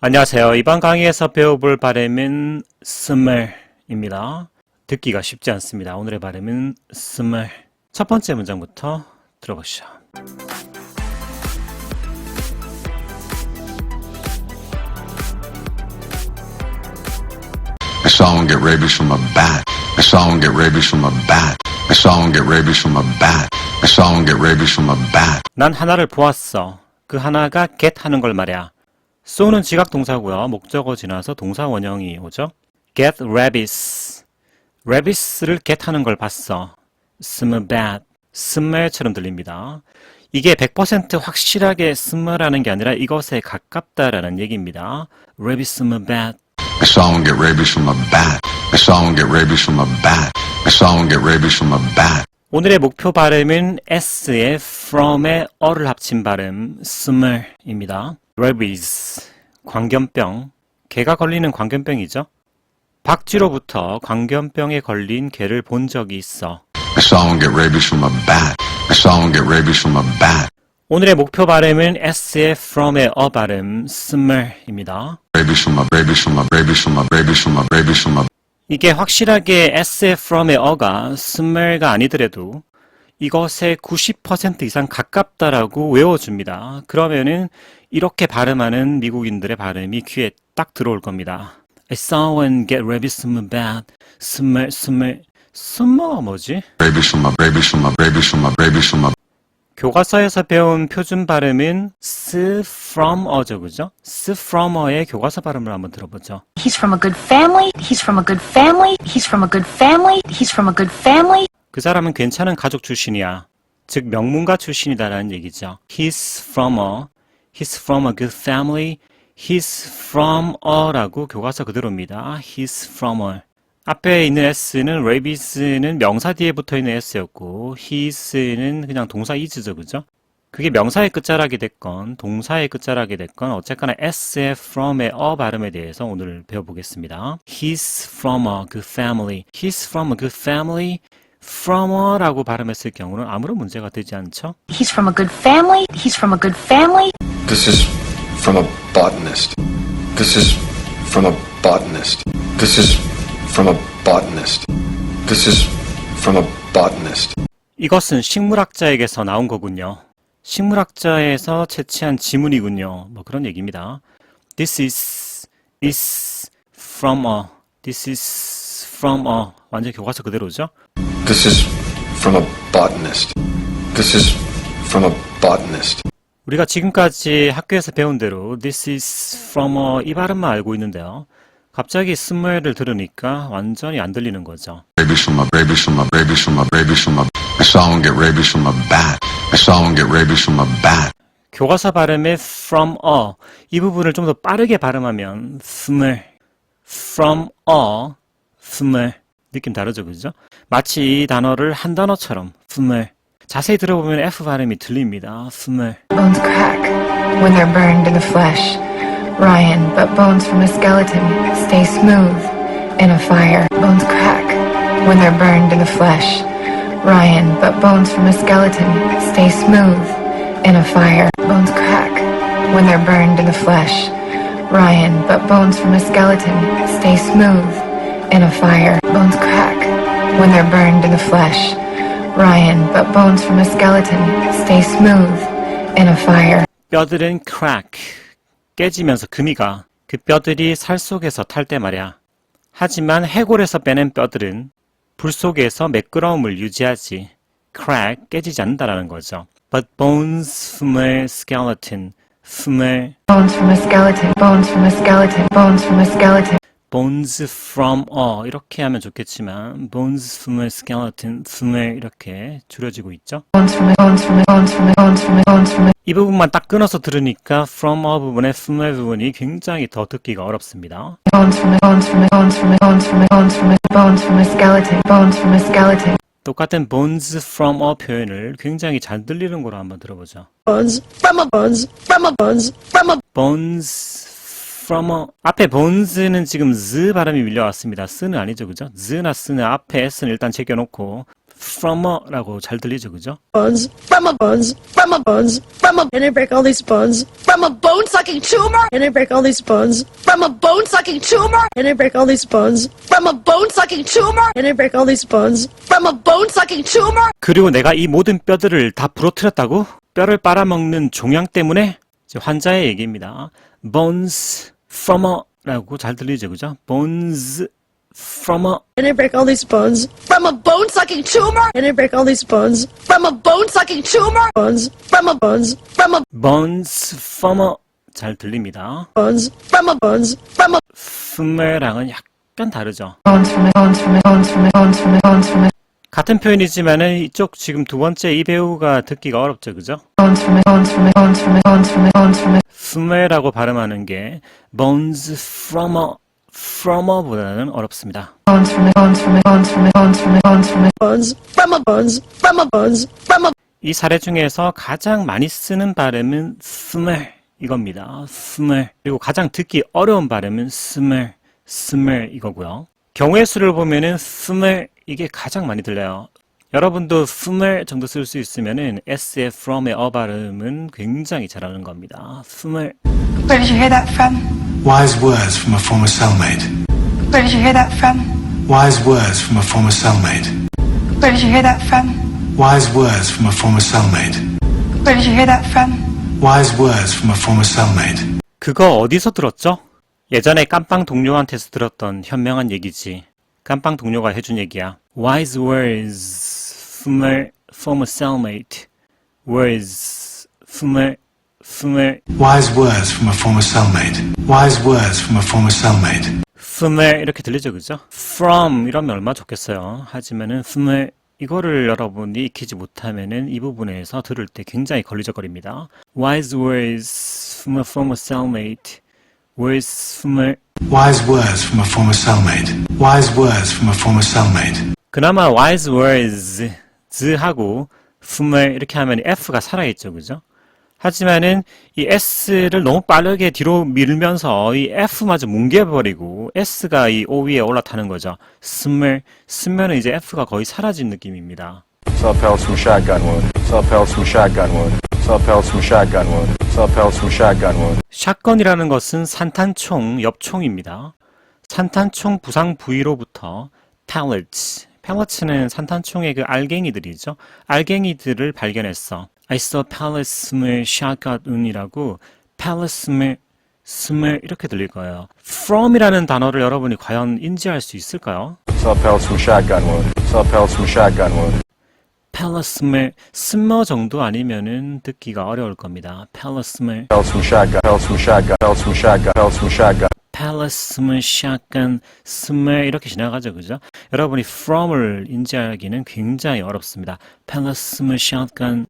안녕하세요. 이번 강의에서 배워볼 발음은 스멜입니다. 듣기가 쉽지 않습니다. 오늘의 발음은 스멜. 첫 번째 문장부터 들어보시죠. I saw one get rabies from a bat. I saw one get rabies from a bat. I saw one get rabies from a bat. I saw one get rabies from a bat. 난 하나를 보았어. 그 하나가 get 하는 걸 말이야. 쏘는 지각 동사고요. 목적어 지나서 동사 원형이 오죠. get rabies. rabies를 get 하는 걸 봤어. smell bad. smell처럼 들립니다. 이게 100% 확실하게 smell하는 게 아니라 이것에 가깝다라는 얘기입니다. rabies smell bad. I saw one get rabies from a bat. I saw one get rabies from a bat. I saw one get rabies from a bat. 오늘의 목표 발음은 S의 from의 어를 합친 발음 smell입니다. Rabies, 광견병, 개가 걸리는 광견병이죠. 박쥐로부터 광견병에 걸린 개를 본 적이 있어. I saw one get rabies from a bat. I saw one get rabies from a bat. 오늘의 목표 발음은 S의 from의 어 발음 smell입니다. Rabies from a rabies from a rabies from a rabies from a rabies from a 이게 확실하게 S의 from의 어가 smell가 아니더라도 이것에 90% 이상 가깝다라고 외워줍니다. 그러면은 이렇게 발음하는 미국인들의 발음이 귀에 딱 들어올 겁니다. I saw one get rabies smell bad. smell, smell. smell 뭐지? rabies from a rabies from a rabies from a rabies from a 교과서에서 배운 표준 발음은 s from 어죠, 그죠? s from 어의 교과서 발음을 한번 들어보죠. He's from a good family. He's from a good family. He's from a good family. He's from a good family. 그 사람은 괜찮은 가족 출신이야. 즉 명문가 출신이다라는 얘기죠. He's from a, he's from a good family. He's from a라고 교과서 그대로입니다. He's from a. 앞에 있는 s는 rabies는 명사 뒤에 붙어 있는 s였고 his는 그냥 동사 is죠, 그죠? 그게 명사의 끝자락이 됐건 동사의 끝자락이 됐건 어쨌거나 s의 from의 어 발음에 대해서 오늘 배워보겠습니다. He's from a good family. He's from a good family. From a라고 발음했을 경우는 아무런 문제가 되지 않죠. He's from a good family. He's from a good family. This is from a botanist. This is from a botanist. This is from a botanist. This is from a botanist. 이것은 식물학자에게서 나온 거군요. 식물학자에서 채취한 지문이군요. 뭐 그런 얘기입니다. This is is from a. This is from a. 완전 교과서 그대로죠. This is from a botanist. This is from a botanist. 우리가 지금까지 학교에서 배운 대로 this is from a 이 발음만 알고 있는데요. 갑자기 스멜을 들으니까 완전히 안 들리는 거죠. rabies from a rabies from a rabies from a rabies from a I saw one get rabies from a bat. I saw one get rabies from a bat. 교과서 발음의 from a 이 부분을 좀 더 빠르게 발음하면 smell, from a, smell 느낌 다르죠, 그죠? 마치 이 단어를 한 단어처럼 smell 자세히 들어보면 F 발음이 들립니다. smell Bones crack when they're burned in the flesh. Ryan, but bones from a skeleton stay smooth in a fire. Bones crack when they're burned in the flesh. Ryan, but bones from a skeleton stay smooth in a fire. Bones crack when they're burned in the flesh. Ryan, but bones from a skeleton stay smooth in a fire. Bones crack when they're burned in the flesh. Ryan, but bones from a skeleton stay smooth in a fire. 뼈들은 crack 깨지면서 금이가 그 뼈들이 살 속에서 탈 때 말이야. 하지만 해골에서 빼낸 뼈들은 불 속에서 매끄러움을 유지하지. crack 깨지지 않는다라는 거죠. But bones from a skeleton, from a Bones from a skeleton, bones from a skeleton, bones from a skeleton. bones from a 이렇게 하면 좋겠지만 bones from a skeleton, from a 이렇게 줄여지고 있죠. 이 부분만 딱 끊어서 들으니까 from a 부분의 from a 부분이 굉장히 더 듣기가 어렵습니다. 똑같은 bones from a 표현을 굉장히 잘 들리는 거로 한번 들어보죠. bones from a bones from a bones from a bones from a 앞에 bones는 지금 z 발음이 밀려왔습니다. 스는 아니죠, 그죠? z나 스는 앞에 s는 일단 제껴놓고 from a라고 잘 들리죠, 그죠? bones, from a bones, from a bones, from a and I break all these bones, from a bone sucking tumor, and I break all these bones, from a bone sucking tumor, and I break all these bones, from a bone sucking tumor, and I break all these bones, from a bone sucking tumor, 그리고 내가 이 모든 뼈들을 다 부러뜨렸다고? 뼈를 빨아먹는 종양 때문에? 이제 환자의 얘기입니다. bones from a라고 잘 들리죠, 그죠? bones from a and I break all these bones, from a bone sucking tumor, and I break all these bones, from a bone sucking tumor, bones, from a bones, from a bones from a 잘 들립니다. bones, from a bones, from a fm랑은 약간 다르죠. Bones from a bones from a bones from a bones from a bones from a 같은 표현이지만은 이쪽 지금 두 번째 이 배우가 듣기가 어렵죠, 그죠? a a a a a fm라고 발음하는 게 bones from a from a보다는 어렵습니다. bones from a bones from a bones from a bones from a bones from a bones, from a bones, from a bones, from a 이 사례 중에서 가장 많이 쓰는 발음은 스멜 이겁니다. 스멜 그리고 가장 듣기 어려운 발음은 스멜 스멜 이거고요. 경우의 수를 보면은 스멜 이게 가장 많이 들려요. 여러분도 스멜 정도 쓸 수 있으면은 s의 from의 어 발음은 굉장히 잘하는 겁니다. 스멜 Where did you hear that from? Wise words from a former cellmate. Where did you hear that from? Wise words from a former cellmate. Where did you hear that from? Wise words from a former cellmate. Where did you hear that from? Wise words from a former cellmate. 그거 어디서 들었죠? 예전에 깜빵 동료한테서 들었던 현명한 얘기지. 깜빵 동료가 해준 얘기야. Wise words from a former cellmate. Words from a from a Wise words from a former cellmate. Wise words from a former cellmate. from a 이렇게 들리죠, 그죠? From 이러면 얼마 좋겠어요. 하지만은 from a 이거를 여러분이 익히지 못하면은 이 부분에서 들을 때 굉장히 걸리적거립니다. Wise words from a former cellmate. Words from a Wise words from a former cellmate. Wise words from a former cellmate. 그나마 wise words 하고 품을 이렇게 하면 F가 살아있죠, 그죠? 하지만은 이 S를 너무 빠르게 뒤로 밀면서 이 F마저 뭉개버리고 S가 이 O 위에 올라타는 거죠. 스물 쓰면은 이제 F가 거의 사라진 느낌입니다. Subpels from shotgun wound. Subpels from shotgun wound. Subpels from shotgun wound. Subpels from shotgun wound. 샷건이라는 것은 산탄총, 엽총입니다. 산탄총 부상 부위로부터 pellets, pellets는 산탄총의 그 알갱이들이죠. 알갱이들을 발견했어. I saw pellets from shotgun이라고 pellets from 스물 이렇게 들릴 거예요. from이라는 단어를 여러분이 과연 인지할 수 있을까요? Subpels from shotgun wound. Subpels from shotgun wound. 펠러스물 스머 정도 아니면은 듣기가 어려울 겁니다. shotgun. 펠러스물 샷건 스물 이렇게 지나가죠, 그죠? 여러분이 from을 인지하기는 굉장히 어렵습니다. 펠러스물 샷건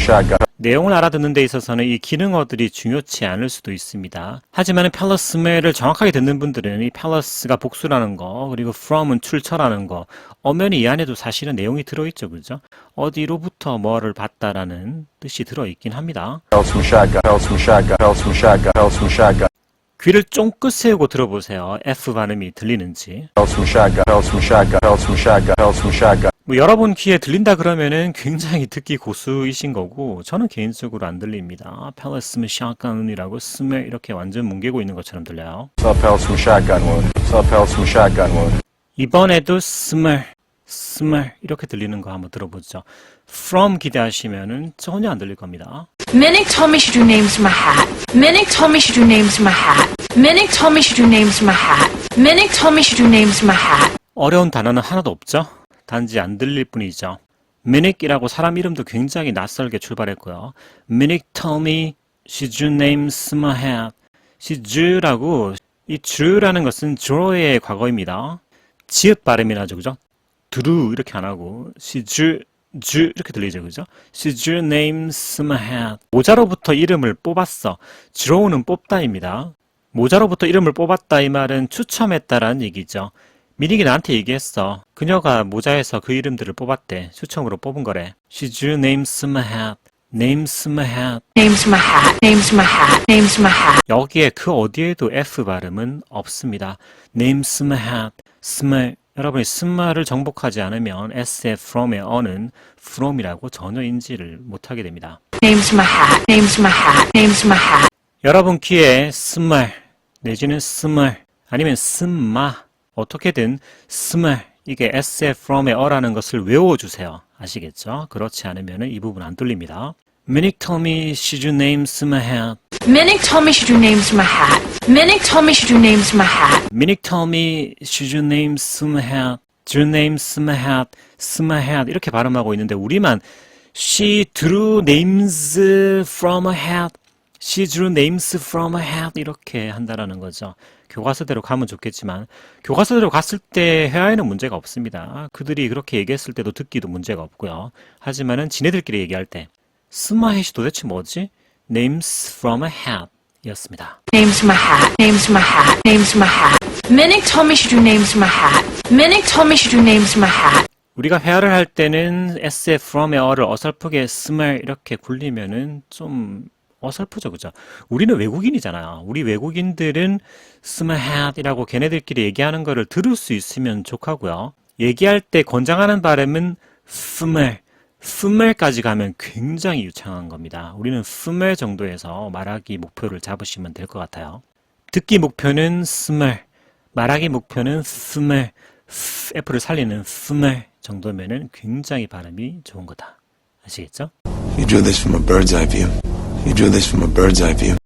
shotgun. 내용을 알아듣는 데 있어서는 이 기능어들이 중요치 않을 수도 있습니다. 하지만 펠러스멜을 정확하게 듣는 분들은 이 펠러스가 복수라는 거, 그리고 from은 출처라는 거, 엄연히 이 안에도 사실은 내용이 들어있죠, 그죠? 어디로부터 뭐를 봤다라는 뜻이 들어있긴 합니다. 귀를 쫑긋 세우고 들어보세요. F 발음이 들리는지. From from from from. 뭐 여러분 귀에 들린다 그러면은 굉장히 듣기 고수이신 거고 저는 개인적으로 안 들립니다. 펠러스멜 샷건이라고 스멜 이렇게 완전 뭉개고 있는 것처럼 들려요. Subpels from shotgun wound. Subpels from shotgun wound. 이번에도 스멜, 스멜 이렇게 들리는 거 한번 들어보죠. From 기대하시면은 전혀 안 들릴 겁니다. Minnick told me she drew names in my hat. Minnick told me she drew names in my hat. Minnick told me she drew names in my hat. Minnick told me she drew names in my hat. 어려운 단어는 하나도 없죠. 단지 안 들릴 뿐이죠. 미닉이라고 사람 이름도 굉장히 낯설게 출발했고요. 미닉 in my hat. she drew라고 이 drew라는 것은 draw의 과거입니다. 지읒 발음이 나죠, 그죠? drew 이렇게 안 하고 drew drew 이렇게 들리죠, 그죠? in my hat. 모자로부터 이름을 뽑았어. draw는 뽑다입니다. 모자로부터 이름을 뽑았다 이 말은 추첨했다라는 얘기죠. 미닉이 나한테 얘기했어. 그녀가 모자에서 그 이름들을 뽑았대. 추첨으로 뽑은 거래. She drew names in my hat. Names my hat. Names my hat. Names my hat. Names my hat. 여기에 그 어디에도 F 발음은 없습니다. Names my hat. 스멜 여러분이 쓴말을 정복하지 않으면 SF from의 어는 from이라고 전혀 인지를 못하게 됩니다. Name's my hat. Name's my hat. Name's my hat. 여러분 귀에 쓴말 내지는 쓴말 아니면 쓴마 어떻게든 쓴말 이게 SF from의 어라는 것을 외워주세요. 아시겠죠? 그렇지 않으면 이 부분 안 뚫립니다. Minnick told me should name my hat. Minnick told me she drew names my hat. Minnick told me she drew names my hat. Minnick told me should name my hat. Drew name my hat. my hat 이렇게 발음하고 있는데 우리만 She drew names from a hat. She drew names from a hat 이렇게 한다라는 거죠. 교과서대로 가면 좋겠지만 교과서대로 갔을 때 회화에는 문제가 없습니다. 그들이 그렇게 얘기했을 때도 듣기도 문제가 없고요. 하지만은 지네들끼리 얘기할 때 스마햇이 도대체 뭐지? Names from a hat 이었습니다. Name's my hat. Name's my hat. Name's my hat. Minnick told me she drew names my hat. Minnick told me she drew names my hat. 우리가 회화를 할 때는 SF from의 어를 어설프게 smell 이렇게 굴리면은 좀 어설프죠, 그죠? 우리는 외국인이잖아요. 우리 외국인들은 hat이라고 걔네들끼리 얘기하는 거를 들을 수 있으면 좋하고요. 얘기할 때 권장하는 발음은 smell, smell까지 가면 굉장히 유창한 겁니다. 우리는 smell 정도에서 말하기 목표를 잡으시면 될 것 같아요. 듣기 목표는 smell, 말하기 목표는 smell, F를 살리는 smell 정도면은 굉장히 발음이 좋은 거다. 아시겠죠? You drew this from a bird's eye view. You drew this from a bird's eye view.